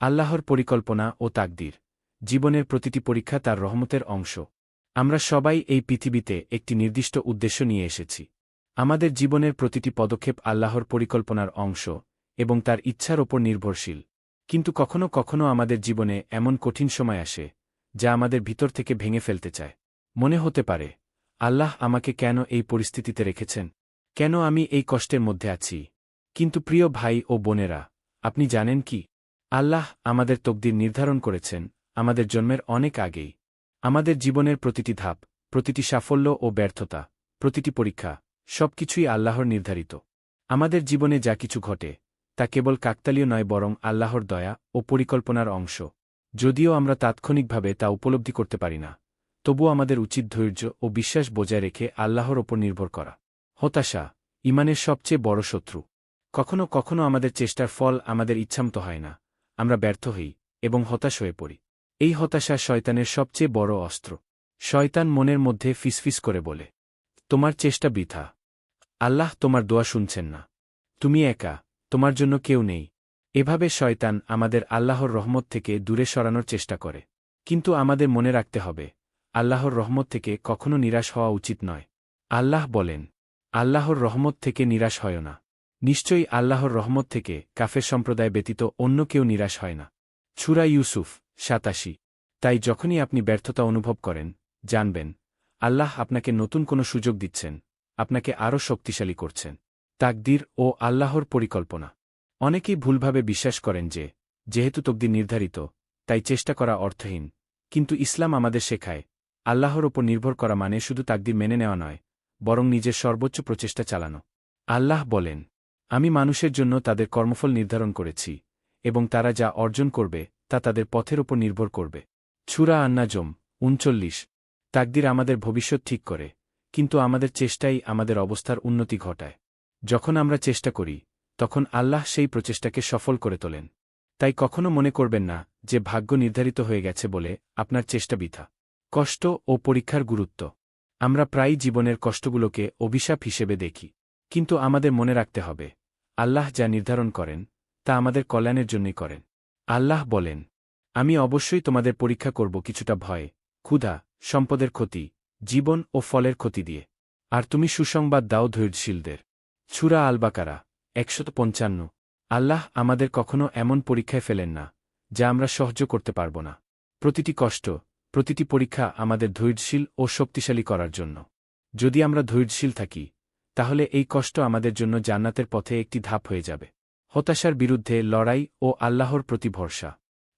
আল্লাহর পরিকল্পনা ও তাকদির, জীবনের প্রতিটি পরীক্ষা তার রহমতের অংশ। আমরা সবাই এই পৃথিবীতে একটি নির্দিষ্ট উদ্দেশ্য নিয়ে এসেছি। আমাদের জীবনের প্রতিটি পদক্ষেপ আল্লাহর পরিকল্পনার অংশ এবং তার ইচ্ছার ওপর নির্ভরশীল। কিন্তু কখনো কখনো আমাদের জীবনে এমন কঠিন সময় আসে, যা আমাদের ভিতর থেকে ভেঙে ফেলতে চায়। মনে হতে পারে, আল্লাহ আমাকে কেন এই পরিস্থিতিতে রেখেছেন? কেন আমি এই কষ্টের মধ্যে আছি? কিন্তু প্রিয় ভাই ও বোনেরা, আপনি জানেন কি? আল্লাহ আমাদের তকদির নির্ধারণ করেছেন, আমাদের জন্মের অনেক আগেই। আমাদের জীবনের প্রতিটি ধাপ, প্রতিটি সাফল্য ও ব্যর্থতা, প্রতিটি পরীক্ষা, সবকিছুই আল্লাহর নির্ধারিত। আমাদের জীবনে যা কিছু ঘটে, তা কেবল কাকতালীয় নয় বরং আল্লাহর দয়া ও পরিকল্পনার অংশ। যদিও আমরা তাৎক্ষণিকভাবে তা উপলব্ধি করতে পারি না তবু আমাদের উচিত ধৈর্য ও বিশ্বাস বজায় রেখে আল্লাহর ওপর নির্ভর করা। হতাশা, ইমানের সবচেয়ে বড় শত্রু। কখনো কখনো আমাদের চেষ্টার ফল আমাদের ইচ্ছামতো হয় না আমরা ব্যর্থ হই এবং হতাশ হয়ে পড়ি। এই হতাশা শয়তানের সবচেয়ে বড় অস্ত্র। শয়তান মনের মধ্যে ফিসফিস করে বলে, তোমার চেষ্টা বৃথা। আল্লাহ তোমার দোয়া শুনছেন না। তুমি একা, তোমার জন্য কেউ নেই। এভাবে শয়তান আমাদের আল্লাহর রহমত থেকে দূরে সরানোর চেষ্টা করে। কিন্তু আমাদের মনে রাখতে হবে, আল্লাহর রহমত থেকে কখনো নিরাশ হওয়া উচিত নয়। আল্লাহ বলেন, আল্লাহর রহমত থেকে নিরাশ হয় না। নিশ্চয়ই আল্লাহর রহমত থেকে কাফের সম্প্রদায় ব্যতীত অন্য কেউ নিরাশ হয় না। ছুরা ইউসুফ, সাতাশি। তাই যখনই আপনি ব্যর্থতা অনুভব করেন, জানবেন, আল্লাহ আপনাকে নতুন কোনো সুযোগ দিচ্ছেন, আপনাকে আরও শক্তিশালী করছেন। তাকদির ও আল্লাহর পরিকল্পনা। অনেকেই ভুলভাবে বিশ্বাস করেন যে, যেহেতু তকদির নির্ধারিত, তাই চেষ্টা করা অর্থহীন। কিন্তু ইসলাম আমাদের শেখায়, আল্লাহর ওপর নির্ভর করা মানে শুধু তাকদির মেনে নেওয়া নয়, বরং নিজের সর্বোচ্চ প্রচেষ্টা চালানো। আল্লাহ বলেন আমি মানুষের জন্য তাদের কর্মফল নির্ধারণ করেছি, এবং তারা যা অর্জন করবে, তা তাদের পথের ওপর নির্ভর করবে। ছুরা আন্নাজম, উনচল্লিশ, তাকদির আমাদের ভবিষ্যৎ ঠিক করে, কিন্তু আমাদের চেষ্টাই আমাদের অবস্থার উন্নতি ঘটায়। যখন আমরা চেষ্টা করি, তখন আল্লাহ সেই প্রচেষ্টাকে সফল করে তোলেন। তাই কখনো মনে করবেন না যে ভাগ্য নির্ধারিত হয়ে গেছে বলে আপনার চেষ্টা বৃথা। কষ্ট ও পরীক্ষার গুরুত্ব। আমরা প্রায়ই জীবনের কষ্টগুলোকে অভিশাপ হিসেবে দেখি, কিন্তু আমাদের মনে রাখতে হবে আল্লাহ যা নির্ধারণ করেন, তা আমাদের কল্যাণের জন্যই করেন। আল্লাহ বলেন, আমি অবশ্যই তোমাদের পরীক্ষা করব কিছুটা ভয়, ক্ষুধা, সম্পদের ক্ষতি, জীবন ও ফলের ক্ষতি দিয়ে। আর তুমি সুসংবাদ দাও ধৈর্যশীলদের। ছুরা আলবাকারা, একশত পঞ্চান্ন। আল্লাহ আমাদের কখনো এমন পরীক্ষায় ফেলেন না, যা আমরা সহ্য করতে পারব না। প্রতিটি কষ্ট, প্রতিটি পরীক্ষা আমাদের ধৈর্যশীল ও শক্তিশালী করার জন্য। যদি আমরা ধৈর্যশীল থাকি তাহলে এই কষ্ট আমাদের জন্য জান্নাতের পথে একটি ধাপ হয়ে যাবে। হতাশার বিরুদ্ধে লড়াই ও আল্লাহর প্রতি ভরসা।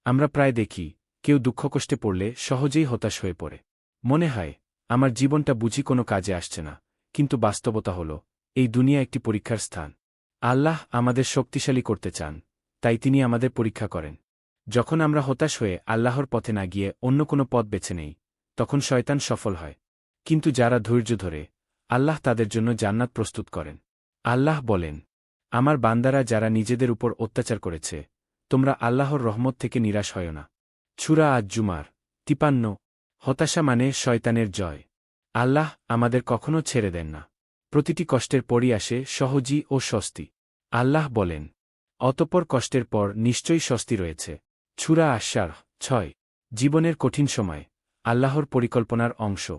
আমরা প্রায় দেখি, কেউ দুঃখকষ্টে পড়লে সহজেই হতাশ হয়ে পড়ে। মনে হয়, আমার জীবনটা বুঝি কোনো কাজে আসছে না, কিন্তু বাস্তবতা হল, এই দুনিয়া একটি পরীক্ষার স্থান। আল্লাহ আমাদের শক্তিশালী করতে চান, তাই তিনি আমাদের পরীক্ষা করেন। যখন আমরা হতাশ হয়ে আল্লাহর পথে না গিয়ে অন্য কোনো পথ বেছে নেই, তখন শয়তান সফল হয়। কিন্তু যারা ধৈর্য ধরে আল্লাহ তাদের জন্য জান্নাত প্রস্তুত করেন। আল্লাহ বলেন, আমার বান্দারা যারা নিজেদের উপর অত্যাচার করেছে, তোমরা আল্লাহর রহমত থেকে নিরাশ হয় না। ছুরা আজ জুমার তিপান্ন, হতাশা মানে শয়তানের জয়। আল্লাহ আমাদের কখনো ছেড়ে দেন না। প্রতিটি কষ্টের পরই আসে সহজী ও স্বস্তি। আল্লাহ বলেন, অতপর কষ্টের পর নিশ্চয়ই স্বস্তি রয়েছে। ছুরা আশ্বার ছয়, জীবনের কঠিন সময়, আল্লাহর পরিকল্পনার অংশ।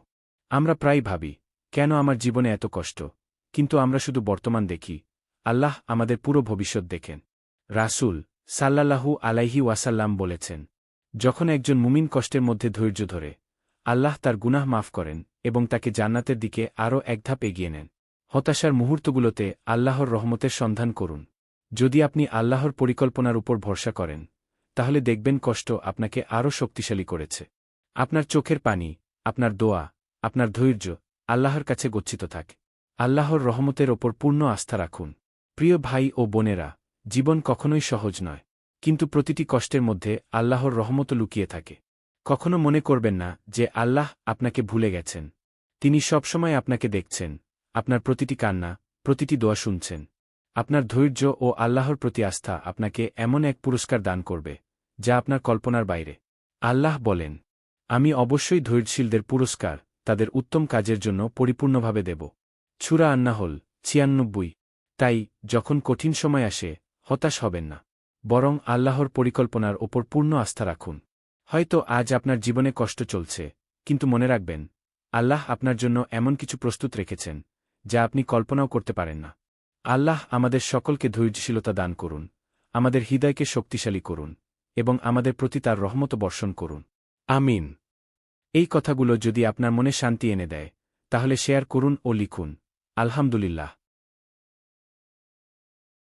আমরা প্রায় ভাবি কেন আমার জীবনে এত কষ্ট? কিন্তু আমরা শুধু বর্তমান দেখি। আল্লাহ আমাদের পুরো ভবিষ্যৎ দেখেন। রাসুল সাল্লাল্লাহু আলাইহি ওয়াসাল্লাম বলেছেন, যখন একজন মুমিন কষ্টের মধ্যে ধৈর্য ধরে, আল্লাহ তার গুনাহ মাফ করেন এবং তাকে জান্নাতের দিকে আরও এক ধাপ এগিয়ে নেন। হতাশার মুহূর্তগুলোতে আল্লাহর রহমতের সন্ধান করুন। যদি আপনি আল্লাহর পরিকল্পনার উপর ভরসা করেন, তাহলে দেখবেন কষ্ট আপনাকে আরও শক্তিশালী করেছে। আপনার চোখের পানি, আপনার দোয়া, আপনার ধৈর্য আল্লাহর কাছে গচ্ছিত থাকে। আল্লাহর রহমতের ওপর পূর্ণ আস্থা রাখুন। প্রিয় ভাই ও বোনেরা, জীবন কখনোই সহজ নয়, কিন্তু প্রতিটি কষ্টের মধ্যে আল্লাহর রহমত লুকিয়ে থাকে। কখনো মনে করবেন না যে আল্লাহ আপনাকে ভুলে গেছেন। তিনি সবসময় আপনাকে দেখছেন, আপনার প্রতিটি কান্না, প্রতিটি দোয়া শুনছেন। আপনার ধৈর্য ও আল্লাহর প্রতি আস্থা আপনাকে এমন এক পুরস্কার দান করবে, যা আপনার কল্পনার বাইরে। আল্লাহ বলেন, আমি অবশ্যই ধৈর্যশীলদের পুরস্কার তাদের উত্তম কাজের জন্য পরিপূর্ণভাবে দেব। ছুরা আন্না হল ছিয়ানব্বই। তাই, যখন কঠিন সময় আসে, হতাশ হবেন না। বরং আল্লাহর পরিকল্পনার ওপর পূর্ণ আস্থা রাখুন। হয়তো আজ আপনার জীবনে কষ্ট চলছে, কিন্তু মনে রাখবেন, আল্লাহ আপনার জন্য এমন কিছু প্রস্তুত রেখেছেন, যা আপনি কল্পনাও করতে পারেন না। আল্লাহ আমাদের সকলকে ধৈর্যশীলতা দান করুন, আমাদের হৃদয়কে শক্তিশালী করুন, এবং আমাদের প্রতি তার রহমত বর্ষণ করুন। আমিন। এই কথাগুলো যদি আপনার মনে শান্তি এনে দেয় তাহলে শেয়ার করুন ও লিখুন। আলহামদুলিল্লাহ।